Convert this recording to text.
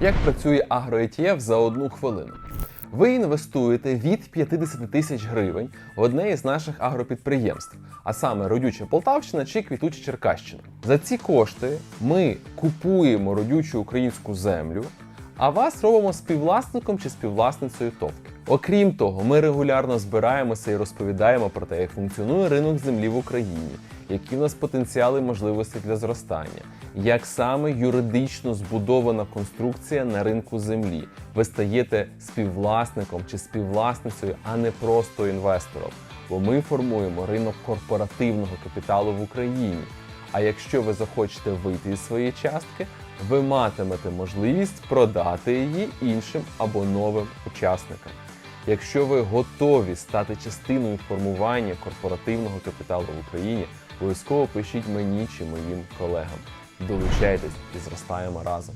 Як працює AgroETF за одну хвилину? Ви інвестуєте від 50 тисяч гривень в одне із наших агропідприємств, а саме родюча Полтавщина чи квітуча Черкащина. За ці кошти ми купуємо родючу українську землю, а вас робимо співвласником чи співвласницею товки. Окрім того, ми регулярно збираємося і розповідаємо про те, як функціонує ринок землі в Україні, які в нас потенціали можливості для зростання, як саме юридично збудована конструкція на ринку землі. Ви стаєте співвласником чи співвласницею, а не просто інвестором. Бо ми формуємо ринок корпоративного капіталу в Україні. А якщо ви захочете вийти із своєї частки, ви матимете можливість продати її іншим або новим учасникам. Якщо ви готові стати частиною формування корпоративного капіталу в Україні, обов'язково пишіть мені чи моїм колегам. Долучайтесь і зростаємо разом.